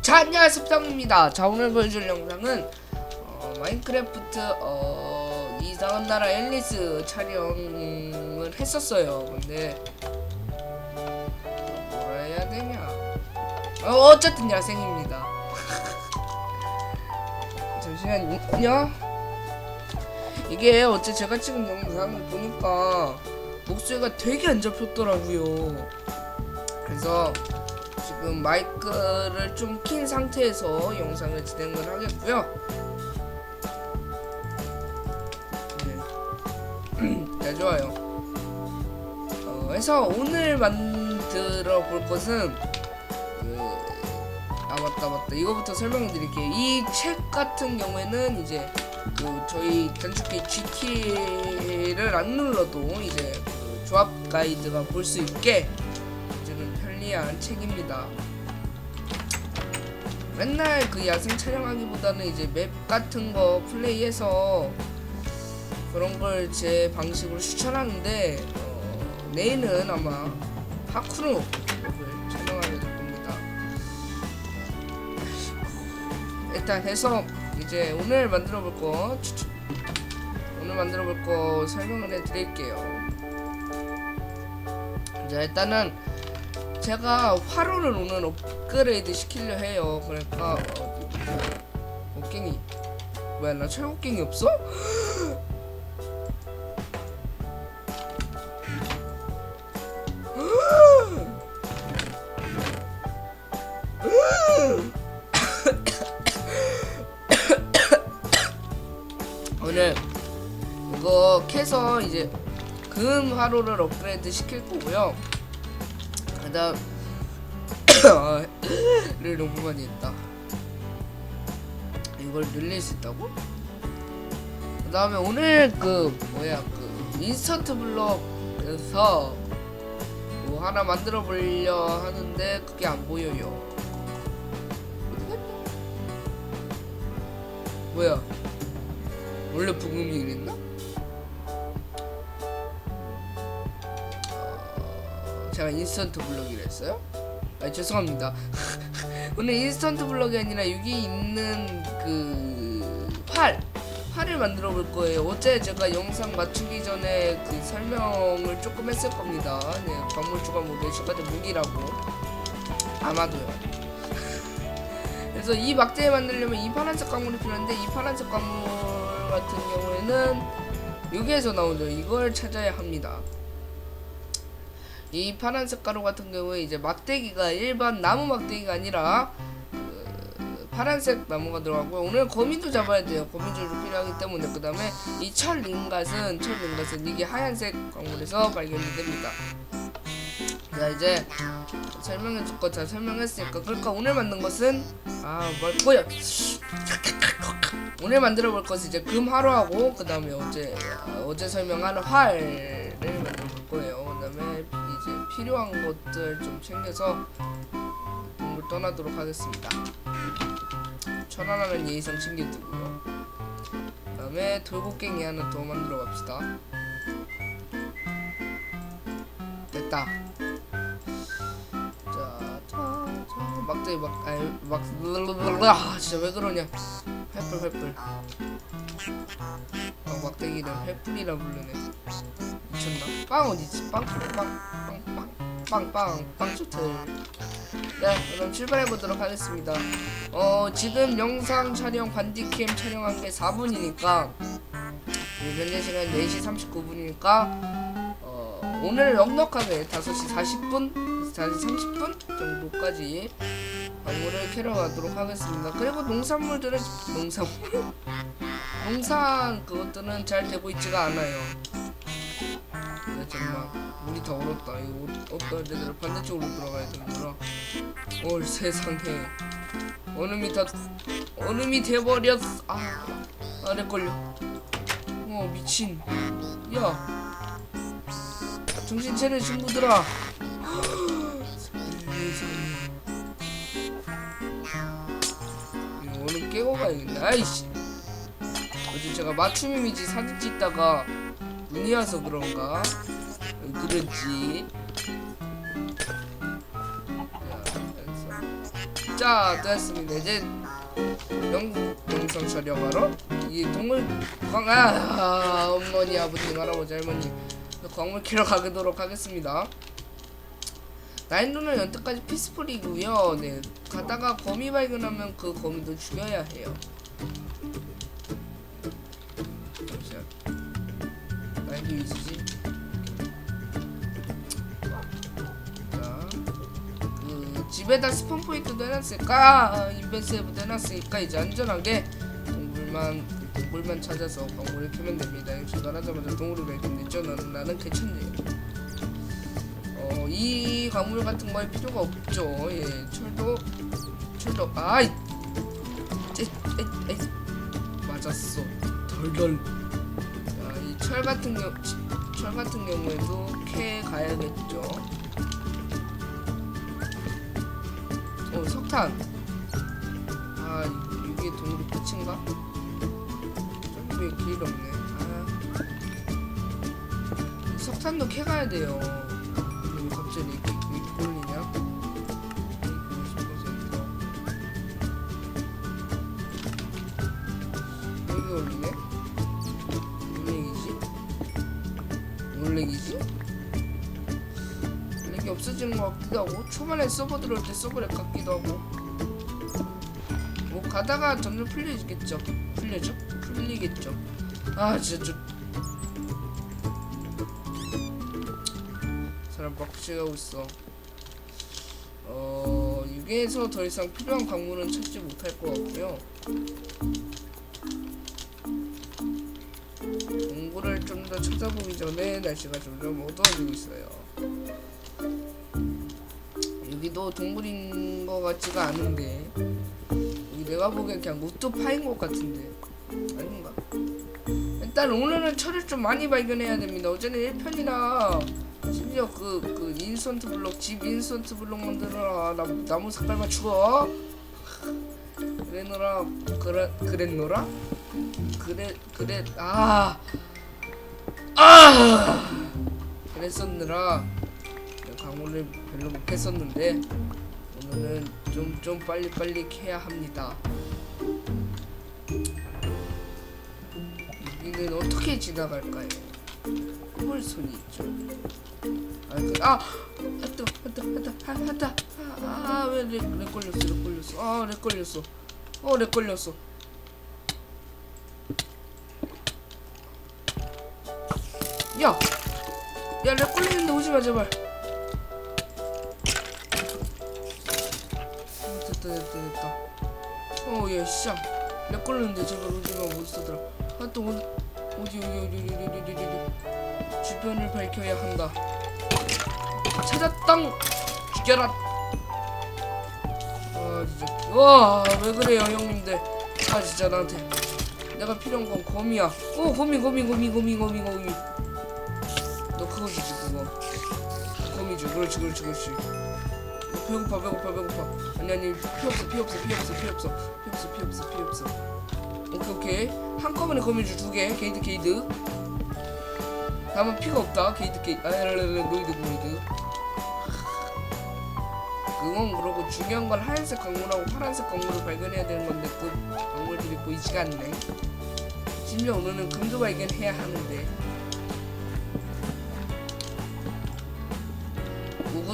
자 안녕하세요 습상입니다 자 오늘 보여줄 영상은 어, 마인크래프트 어, 이상한 나라 앨리스 촬영을 했었어요. 근데 뭐라 해야 되냐? 어, 어쨌든 야생입니다. 잠시만요. 이게 어째 제가 찍은 영상을 보니까 목소리가 되게 안 잡혔더라고요. 그래서 지금 마이크를 좀 킨 상태에서 영상을 진행을 하겠고요. 네. 네, 좋아요. 어, 그래서 오늘 만들어 볼 것은 그, 아 맞다 맞다 이거부터 설명드릴게요. 이 책 같은 경우에는 이제 그 저희 단축키 G키를 안 눌러도 이제 그 조합 가이드가 볼 수 있게 편리한 책입니다. 맨날 그 야생 촬영하기보다는 이제 맵 같은 거 플레이해서 그런 걸 제 방식으로 추천하는데 어, 내일은 아마 맵을 촬영하게 될 겁니다. 일단 해서 이제 오늘 만들어 볼 거 오늘 만들어 볼 거 설명을 해 드릴게요. 자 일단은 제가 화로를 오늘 업그레이드 시키려 해요. 그러니까 어, 곡괭이 뭐야 나 철곡괭이 없어? 오늘 이거 캐서 이제 금 화로를 업그레이드 시킬 거고요. 를 너무 많이 했다. 이걸 늘릴 수 있다고? 그 다음에 오늘 그 뭐야 그 인스턴트 블럭에서 뭐 하나 만들어 보려 하는데 그게 안 보여요. 뭐야? 원래 부금이 그랬나? 제가 인스턴트 블럭이라 했어요? 아 죄송합니다. 오늘 인스턴트 블럭이 아니라 여기 있는 그 활, 활을 만들어 볼 거예요. 어제 제가 영상 맞추기 전에 그 설명을 조금 했을 겁니다. 네, 광물주가 무게, 주가대 무기라고 아마도요. 그래서 이 막대에 만들려면 이 파란색 광물이 필요한데 이 파란색 광물 같은 경우에는 여기에서 나오죠. 이걸 찾아야 합니다. 이 파란색 가루 같은 경우에 이제 막대기가 일반 나무 막대기가 아니라 그 파란색 나무가 들어가고요. 오늘 거미도 잡아야 돼요. 거미줄도 필요하기 때문에 그 다음에 이 철 링갓은 철 링갓은 이게 하얀색 광물에서 발견이 됩니다. 자 이제 설명해 줄 거 잘 설명했으니까 그러니까 오늘 만든 것은 아뭘 뭐야 오늘 만들어 볼 것은 이제 금 화로하고 그 다음에 어제 어제 설명한 활을 필요한 것들 좀 챙겨서 동물 떠나도록 하겠습니다. 철 하나는 예의상 챙겨두고요. 그 다음에 돌고갱이 하나 더 만들어 갑시다. 됐다. 자, 막대기 막, 아이, 막, 아, 진짜 왜 그러냐. 횃불, 횃불. 어, 막대기를 횃불이라 부르네. 미쳤나? 빵 어디지? 빵, 빵, 빵, 빵, 빵, 빵, 빵 쇼트. 네, 그럼 출발해 보도록 하겠습니다. 어, 지금 영상 촬영 반디캠 촬영한 게 4분이니까 현재 시간 4시 39분이니까 어, 오늘 넉넉하게 5시 40분, 4시 30분 정도까지 광물을 캐러 가도록 하겠습니다. 그리고 농산물들은 농산물 농산 그것들은 잘 되고 있지가 않아요. 네, 정말 더 얼었다. 이거 어떤 데들 반대쪽으로 들어가야 되는구나. 올 세상에 얼음이 다 얼음이 돼버렸어. 아, 안에 걸려. 어 미친. 야, 정신 차려 친구들아. 얼음 깨고 가야겠네. 아이씨. 어제 제가 맞춤 이미지 사진 찍다가 눈이 와서 그런가? 그런지. 자, 됐습니다. 이제 영국 영상 촬영하러? 이 동물 광 아, 어머니 아버님 할아버지 할머니 광물 캐러 가도록 하겠습니다. 난이도는 여태까지 피스풀이고요. 네 가다가 거미 발견하면 그 거미도 죽여야 해요. 잠시만. 난이도 있으지 집에다 스폰 포인트도 해놨으니까 인벤세이브도 해놨으니까 이제 안전하게 동물만 동물만 찾아서 광물을 캐면 됩니다. 이거 출발하자마자 동물을 발견했죠. 나는 나는 괜찮네요. 어 이 광물 같은 거할 필요가 없죠. 예 철도 철도 아이 에, 에, 에. 맞았어 덜덜 자이 철 같은 경철 같은 경우에도 캐 가야겠죠. 석탄. 아 이게 동물이 끝인가? 저기 왜길 없네. 아. 석탄도 캐가야 돼요. 왜 갑자기 같기도 하고 초반에 서버 들어올 때 서버 렉 같기도 하고. 뭐 가다가 점점 풀리겠죠? 풀려죠? 풀리겠죠. 아 진짜 저 사람 빡치가고 있어. 어 여기에서 더 이상 필요한 광물은 찾지 못할 것 같고요. 공구를 좀 더 찾아보기 전에 날씨가 점점 어두워지고 있어요 여기도 동물인 것 같지가 않은데 내가 보기엔 그냥 로또 파인 것 같은데. 아닌가? 일단 오늘은 철을 좀 많이 발견해야 됩니다. 어제는 1편이라 심지어 그, 그 인스턴트 블록 집 인스턴트 블록 만들어라. 나, 나무 색깔 맞추고 그래노라. 그래 그랬노라? 그래 그래 아. 아! 그랬었느라 강호를 별로 못 했었는데 오늘은 좀 좀 빨리 빨리 캐야 합니다. 여기는 어떻게 지나갈까요? 홀손이 있죠. 아, 그, 아, 하다, 하다, 하다, 하다, 아, 왜 렉, 렉 걸렸어, 렉 걸렸어, 아, 렉 걸렸어, 어, 렉 걸렸어. 야, 야, 렉 걸리는데 오지 마 제발. 어, 걸리는데 제발 오지 마, 몬스터들아. 아, 또 어디, 어디, 어디, 어디, 어디, 어디, 어디. 주변을 밝혀야 한다. 찾았당! 죽여라! 아, 진짜. 와, 왜 그래요, 형님들. 아, 진짜 나한테. 내가 필요한 건 거미야. 오, 거미, 거미, 거미, 거미, 거미, 거미. 너 그거 주지, 그거. 거미줄. 그렇지, 그렇지, 그렇지. 배고파, 배고파, 배고파. 아니, 아니, 피 없어, 피 없어, 피 없어, 피 없어. 피 없어, 피 없어, 피 없어. 오케이, 오케이. 한꺼번에 거미줄 두 개. 게이드, 게이드. 다만 피가 없다. 게이드, 게이드. 아, 노이드, 노이드. 그건 그러고 중요한 건 하얀색 광물하고 파란색 광물을 발견해야 되는 건데 그 광물들이 보이지가 않네. 심지어 오늘은 금도 발견해야 하는데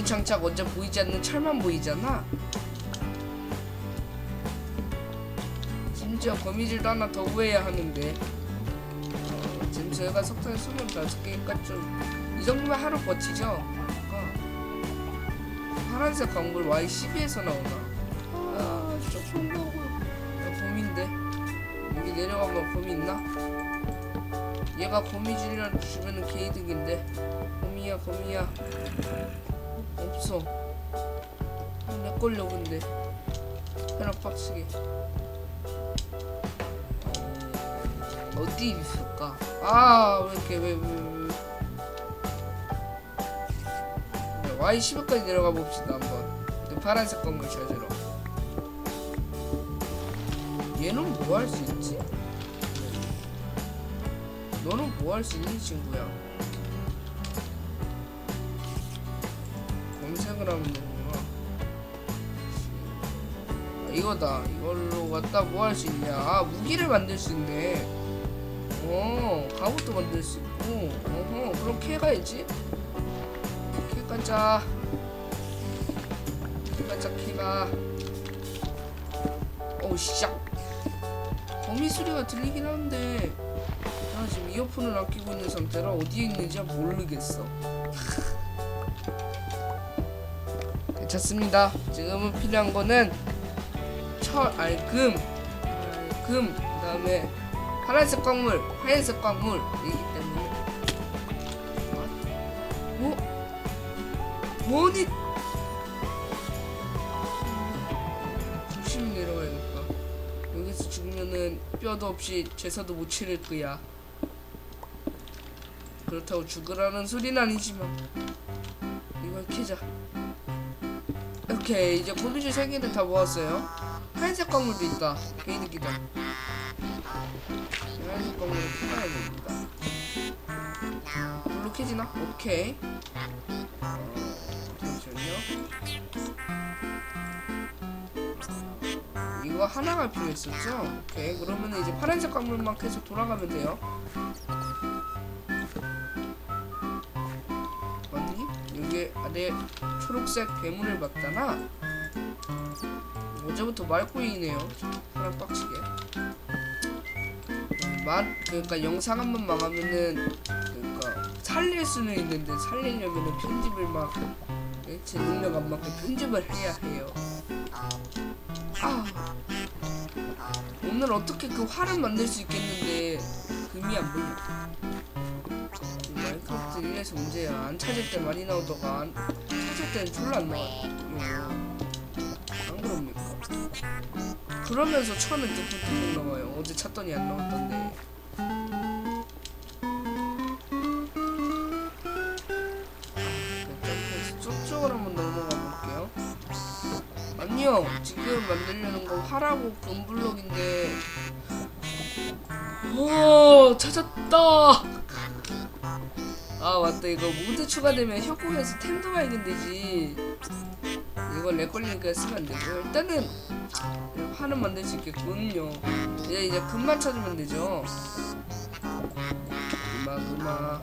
우구창창 언제 보이지 않는 철만 보이잖아. 심지어 거미줄도 하나 더 구해야 하는데 어, 지금 저희가 석탄 25개니까 좀 이 정도면 하루 버티죠. 어. 파란색 광물 Y12에서 나오나? 아, 본다고요. 야, 곰인데. 여기 내려가면 곰이 있나? 얘가 곰이질이라 주변은 개이득인데. 곰이야, 곰이야. 없어. 아, 내 걸려, 근데. 빡치게. 어, 어디 있을까? 아, 왜 이렇게, 왜, 왜, 왜. Y15까지 내려가 봅시다 한번 그 파란색 건물 찾으러 얘는 뭐 할 수 있지? 너는 뭐 할 수 있는 친구야? 하면 되는구나 이거다. 이걸로 갖다 뭐 할 수 있냐? 아 무기를 만들 수 있네. 어 갑옷도 만들 수 있고. 어허 그럼 캐 가야지. 캐 가자. 캐 가자 캐가. 어우 씨짝. 거미 소리가 들리긴 하는데 나 지금 이어폰을 안 끼고 있는 상태라 어디에 있는지 모르겠어. 괜찮습니다. 지금은 필요한 거는 철, 아니 금, 아니, 금, 그다음에 파란색 광물, 하얀색 광물이기 때문에. 어? 뭐니? 조심히 내려가야겠다. 여기서 죽으면은 뼈도 없이 제사도 못 치를 거야. 그렇다고 죽으라는 소리는 아니지만 이걸 캐자. 오케이 이제 고비줄 세 개는 다 모았어요. 하얀색 광물도 있다. 개이득이다. 하얀색 광물을 캐봐야 됩니다. 물로 캐지나? 오케이. 어, 잠시만요. 이거 하나가 필요했었죠? 오케이 그러면 이제 파란색 광물만 계속 돌아가면 돼요. 아래 초록색 괴물을 봤잖아. 어제부터 말꼬이네요. 사람 빡치게. 만 그러니까 영상 한번 망하면은 그러니까 살릴 수는 있는데 살리려면은 편집을 막 제 능력 안 맞게 편집을 해야 해요. 아 오늘 어떻게 그 활을 만들 수 있겠는데 금이 안 보여. 1에서 문제야. 안 찾을 때 많이 나오다가 안 찾을 때는 졸라 안 나와요. 안 그럽니까? 그러면서 천은 뚝뚝뚝 나와요. 어제 찾더니 안 나왔던데. 점프해서 쪽쪽으로 한번 넘어가 볼게요. 아니요, 지금 만들려는 건 화라고 금블록인데. 오, 찾았다. 아 맞다. 이거 모드 추가되면 협곡에서 템도 발견 되지. 이거 렉 걸리니까 쓰면 안 되고. 일단은 화는 만들 수 있겠군요. 이제 이제 금만 찾으면 되죠. 금마 금마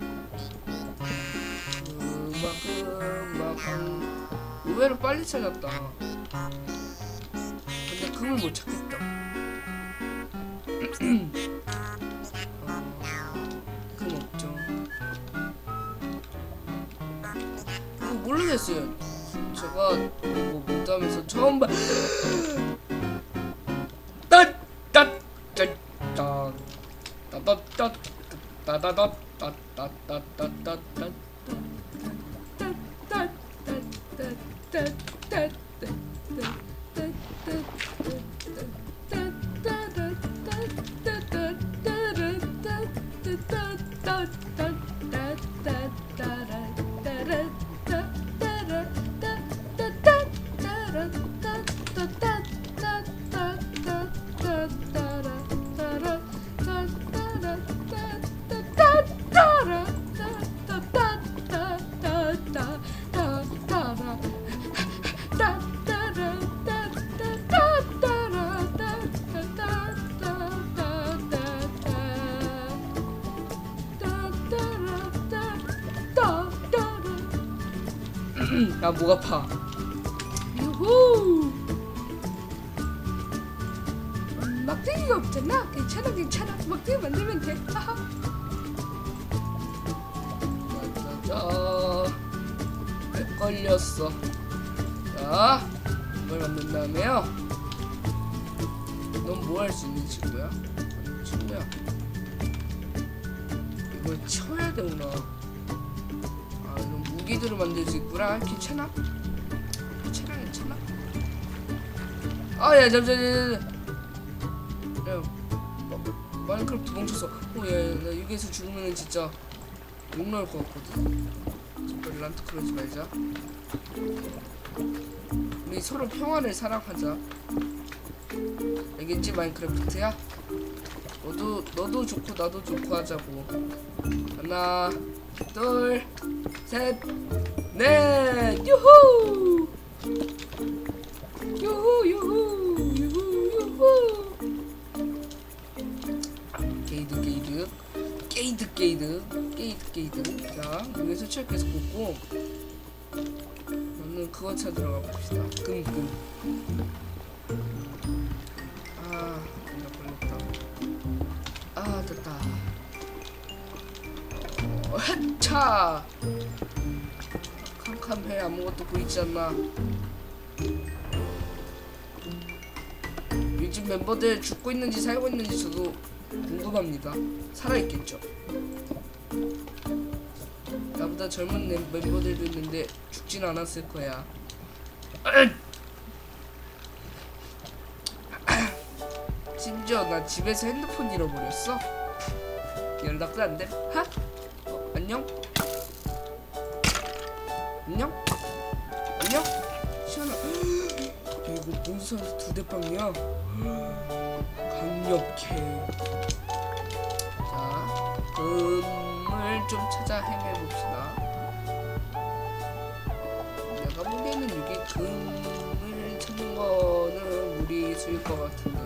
금마 금마 금 의외로 빨리 찾았다. 근데 금을 못 찾겠다 놀랐어요. 제가 뭐 무덤에서 처음 봐. 아, 목 아파. 유후! 음, 막대기가 없잖아. 괜찮아, 괜찮아. 막대기 만들면 돼. 하하. 짜자자. 렉 걸렸어. 자, 이걸 만든 다음에요. 있구나. 괜찮아? 괜찮아, 괜찮아. 아, 야, 잠시만, 마인크래프트 멈췄어. 어, 야, 야, 나 여기에서 죽으면 진짜 욕 나올 것 같거든. 잠깐 란트 그러지 말자. 우리 서로 평화를 사랑하자. 알겠지, 마인크래프트야? 너도 너도 좋고 나도 좋고 하자고. 하나, 둘, 셋, 네, 유후, 유후, 유후, 유후, 유후. 게이드, 게이드, 게이드, 게이드, 게이드, 게이드. 자, 여기서 책 계속 꽂고. 저는 그거 차 들어가 봅시다. 금, 금. 아, 나 걸렸다. 아, 됐다. 어, 차 캄캄해 아무것도 보이지 않나. 요즘 멤버들 죽고 있는지 살고 있는지 저도 궁금합니다. 살아있겠죠? 나보다 젊은 멤- 멤버들도 있는데 죽진 않았을 거야. 심지어 나 집에서 핸드폰 잃어버렸어? 연락도 안돼? 하? 어, 안녕? 안녕? 안녕? 시원아 이거 몬스터 두 대빵이야? 강력해. 자 금을 좀 찾아 헤매봅시다. 내가 보기에는 이게 금을 찾는 거는 무리수일 것 같은데.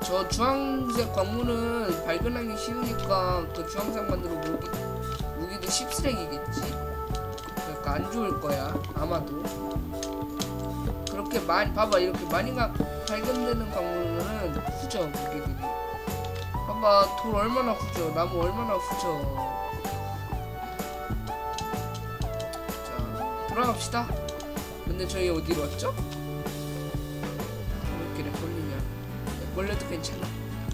저 주황색 광물은 발견하기 쉬우니까 그 주황색 만으로 무기, 무기도 씹쓰레기겠지? 그러니까 안 좋을 거야 아마도. 그렇게 많이 봐봐 이렇게 많이 가 발견되는 광물은 후져 무기들이 봐봐 돌 얼마나 후져 나무 얼마나 후져. 자 돌아갑시다. 근데 저희 어디로 왔죠? 왜 이렇게 렉 걸리냐? 렉 걸려도 괜찮아.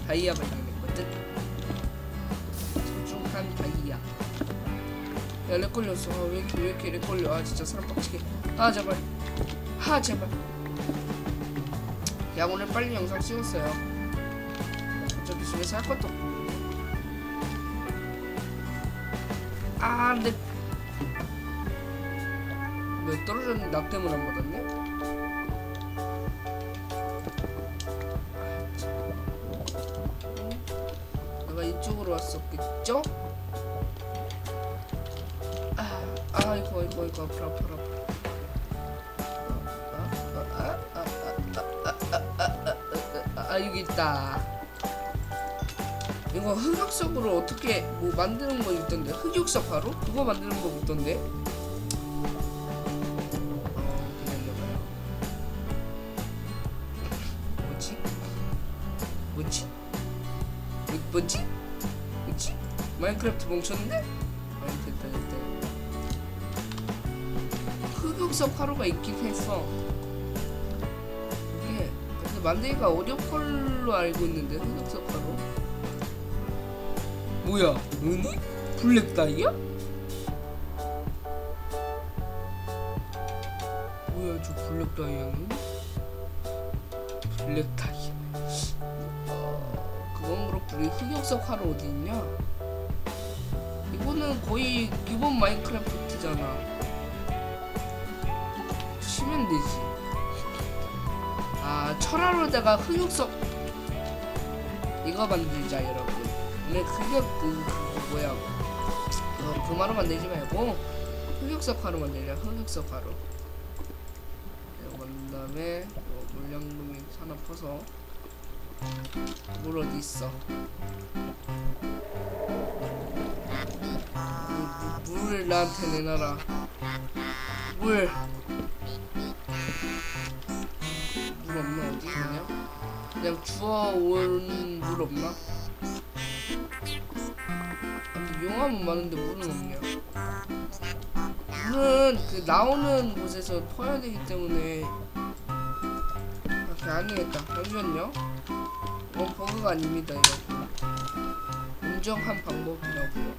다이아 발견 야 렉 걸렸어. 아, 왜 이렇게 왜 이렇게 렉 걸려? 아 진짜 사람 빡치게. 아 제발. 하 제발. 야 오늘 빨리 영상 찍었어요. 어차피 집에서 할 것도 없고. 아 근데 왜 떨어졌는데 낙뎀을 안 받았네? 내가 이쪽으로 왔었겠죠? 아 이거 아파라 아파라 아 여기 있다. 이거 흑역석으로 어떻게 뭐 만드는 거 있던데? 흑역석 바로? 그거 만드는 거 있던데? 어. 뭐지? 뭐지? 뭐, 뭐지? 뭐지? 마인크래프트 멈췄는데? 흑역석 화로가 있긴 했어. 이게 근데 만들기가 어려울 걸로 알고 있는데 흑역석 화로. 뭐야? 은이? 블랙 다이아? 뭐야 저 블랙 다이아는? 블랙 다이아. 어, 그건 그렇고 우리 흑역석 화로 어디 있냐? 이거는 거의 기본 마인크래프트잖아. 치면 되지. 아 철화로다가 흑역석 이거 만들자 여러분. 근데 흑역 그, 그 뭐야 어, 금화로 만들지 말고 흑역석화로 만들자. 흑역석화로. 이거 만든 다음에 어, 물량놈이 하나 퍼서 물 어디 있어? 물, 물을 나한테 내놔라. 물. 물 없나 어디 있냐? 그냥 주워온 물 없나? 용암은 많은데 물은 없냐? 물은 그 나오는 곳에서 퍼야 되기 때문에 이렇게 안 되겠다. 잠시만요. 이건 버그가 아닙니다, 여러분. 인정한 방법이라고요.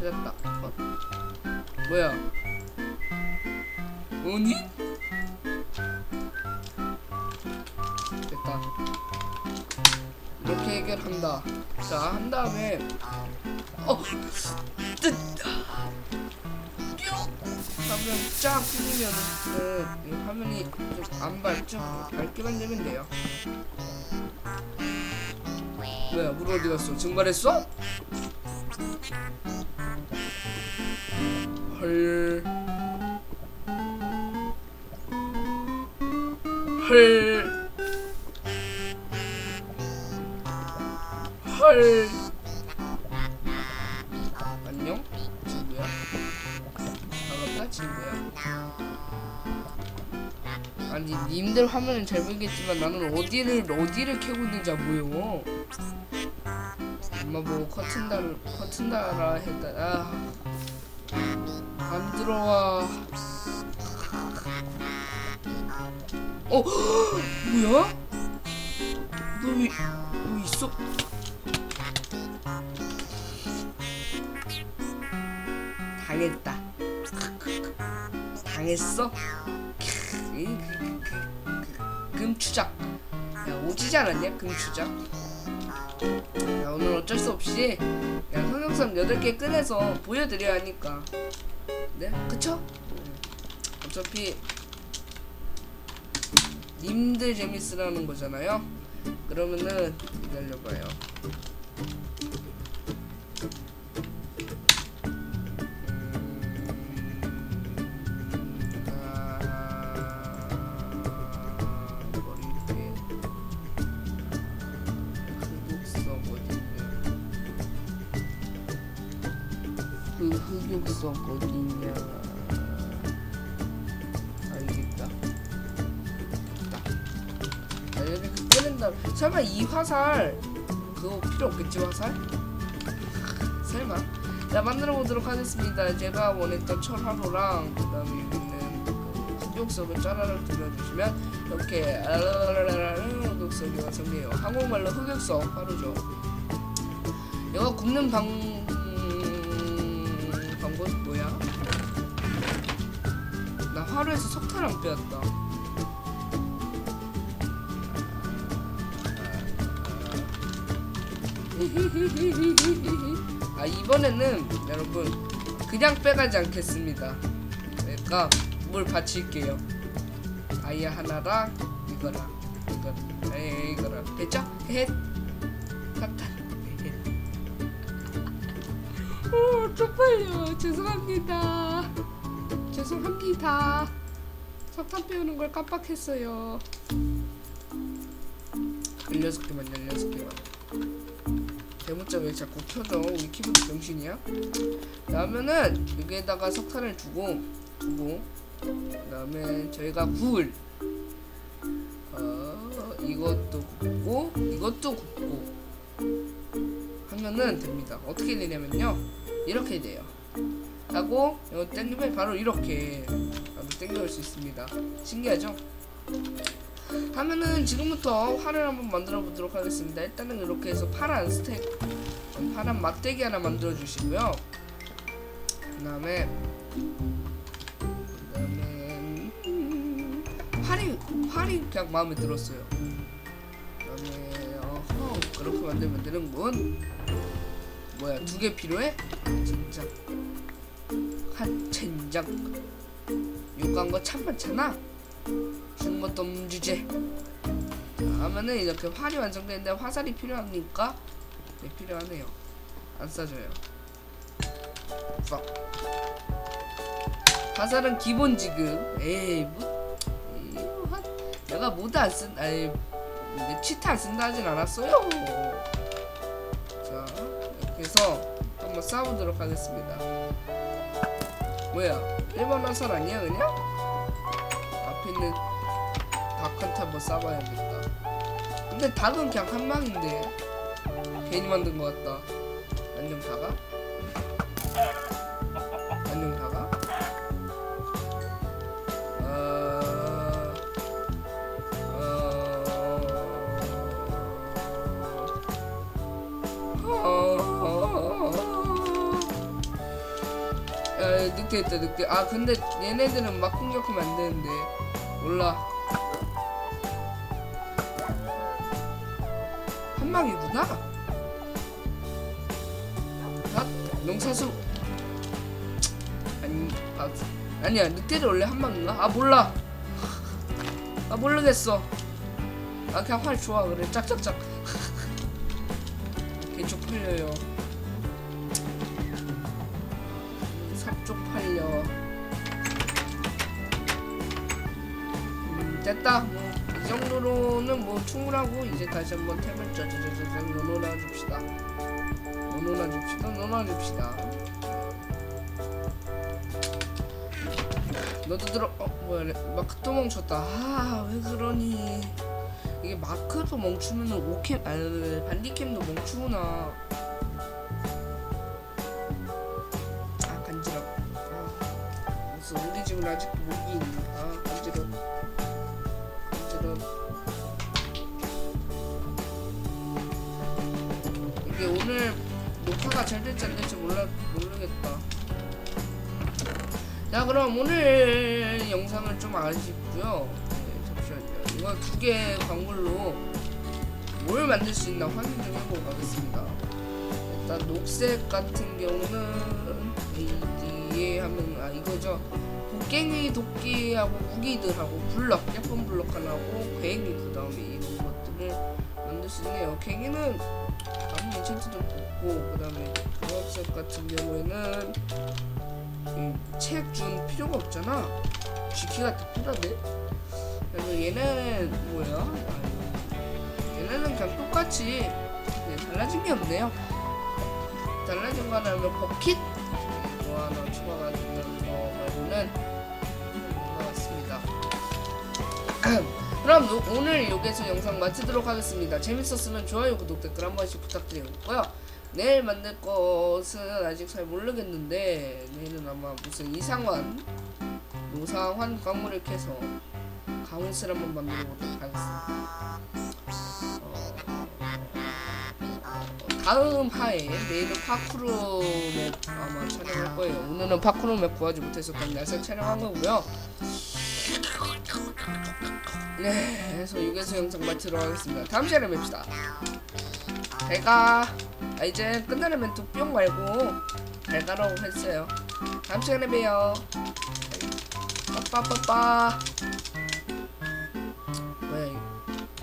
찾았다. 어. 뭐야? 오니? 해결한다. 자, 한 다음에 어, 뜨, 화면 쫙 풀리면은 이 화면이 좀 안 밝죠? 밝게 만들면 돼요. 뭐야, 물 어디 갔어? 증발했어? 헐. 헐. 제발 안녕? 친구야? 반갑다 친구야. 아니 님들 화면은 잘 보이겠지만 나는 어디를 어디를 캐고 있는지 안 보여. 엄마 보고 커튼 달 커튼 달아 했다. 아 안 들어와. 어? 뭐야? 너왜 뭐 있어 당했다. 당했어? 금추적 야 오지지 않았냐 금추적 야 오늘 어쩔 수 없이. 그냥 성형선 8개 꺼내서 보여드려야 하니까. 네? 그쵸? 음. 어차피 님들 재밌으라는 거잖아요? 그러면은 기다려봐요 그 흑육석 어딨냐. 알겠다. 있다. 아, 이렇게 끄는 다음 설마 이 화살 그거 필요 없겠지 화살? 설마? 자 만들어 보도록 하겠습니다. 제가 원했던 철화로랑 그 다음에 여기 있는 그 흑육석을 짜라락 들려주시면 이렇게 흑육석이 완성돼요. 한국말로 흑육석 화로죠. 이거 굽는 방 뭐야? 나 화로에서 석탄 안 빼왔다 아 이번에는 여러분 그냥 빼가지 않겠습니다. 그러니까 뭘 바칠게요. 아이야 하나랑 이거랑 이거 에이 이거랑 됐죠? 헷 석탄 오 쪽팔려 죄송합니다. 죄송합니다. 석탄 빼우는 걸 깜빡했어요. 16개만 16개만 대문자 왜 자꾸 켜져? 우리 키보드 병신이야? 그러면은 여기에다가 석탄을 주고 주고 그 다음에 저희가 굴 어, 이것도 굽고 이것도 굽고 하면은 됩니다. 어떻게 되냐면요 이렇게 돼요. 하고 이거 땡기면 바로 이렇게 바로 땡겨올 수 있습니다. 신기하죠? 하면은 지금부터 활을 한번 만들어 보도록 하겠습니다. 일단은 이렇게 해서 파란 스택, 파란 막대기 하나 만들어 주시고요. 그 다음에 그 다음에 음, 활이 활이 그냥 마음에 들었어요. 그 다음에 어허 그렇게 만들면 되는군. 뭐야 두 개 필요해? 진짜 한 젠장 요구한 거 참 많잖아. 주는 것도 없는 주제. 자, 하면은 이렇게 활이 완성되는데 화살이 필요하니까 네, 필요하네요. 안 싸줘요. 빡. 화살은 기본 지급. 에이 뭐, 내가 모드 안 쓴, 아니 내 치트 안 쓴다 하진 않았어요. 해서 한번 싸보도록 하겠습니다. 뭐야? 1번 화살 아니야 그냥? 앞에 있는 닭한테 한번 쏴봐야겠다. 근데 닭은 그냥 한 방인데 괜히 만든 것 같다. 안녕 닭아? 늑대 있다, 늑대. 아, 근데 얘네들은 막 공격하면 안 되는데. 몰라. 한 방이구나. 아, 농사수. 아니, 아, 아니야, 늑대들 원래 한 방인가? 아, 몰라. 아, 모르겠어. 아, 그냥 활 좋아, 그래. 짝짝짝. 개 쪽팔려요. 쪽팔려. 음, 됐다. 뭐, 이이 정도로는 뭐 충분하고 이제 다시 한번 탭을 짜자자자자 넣어놔 줍시다. 넣어놔 줍시다 넣어놔 줍시다. 너도 들어 어 뭐야 레- 마크 또 멈췄다. 아 왜 그러니? 이게 마크도 멈추면은 오캠 아니 반디캠도 멈추구나 집은 아직도 목이 있네 아 간지럽 간지럽 이게 오늘 녹화가 잘 될지 안 될지 몰라 모르겠다. 자 그럼 오늘 영상은 좀 아쉽고요. 네, 잠시만요. 이거 두 개 광물로 뭘 만들 수 있나 확인 좀 해보고 가겠습니다. 일단 녹색 같은 경우는 AD에 하면 아 이거죠 곡괭이 도끼하고 무기들하고 블럭 예쁜 블럭 하나하고 괭이 그 다음에 이런 것들을 만들 수 있네요 괭이는 아무 인챈트 좀 뽑고 그 다음에 주황색 같은 경우에는 책준 필요가 없잖아. GK가 다 필요하네. 그래서 얘는 뭐야? 아, 얘네는 그냥 똑같이 네, 달라진 게 없네요. 달라진 거 하나면 버킷 추가가 되는 거 말고는 같습니다. 그럼 노- 오늘 여기서 영상 마치도록 하겠습니다. 재밌었으면 좋아요, 구독, 댓글 한 번씩 부탁드리고요. 내일 만들 것은 아직 잘 모르겠는데 내일은 아마 무슨 이상환 노상환 광물을 캐서 가훈스를 한번 만들어 보도록 하겠습니다. 다음 화에 내일은 맵 아마 촬영할 거예요. 오늘은 맵 구하지 그냥 날짜 촬영한 거고요. 네, 그래서 6에서 영상 마치도록 하겠습니다. 다음 시간에 뵙시다. 잘가. 아, 이제 끝나는 멘트 뿅 말고 잘 가라고 했어요. 다음 시간에 봬요. 빠빠빠빠.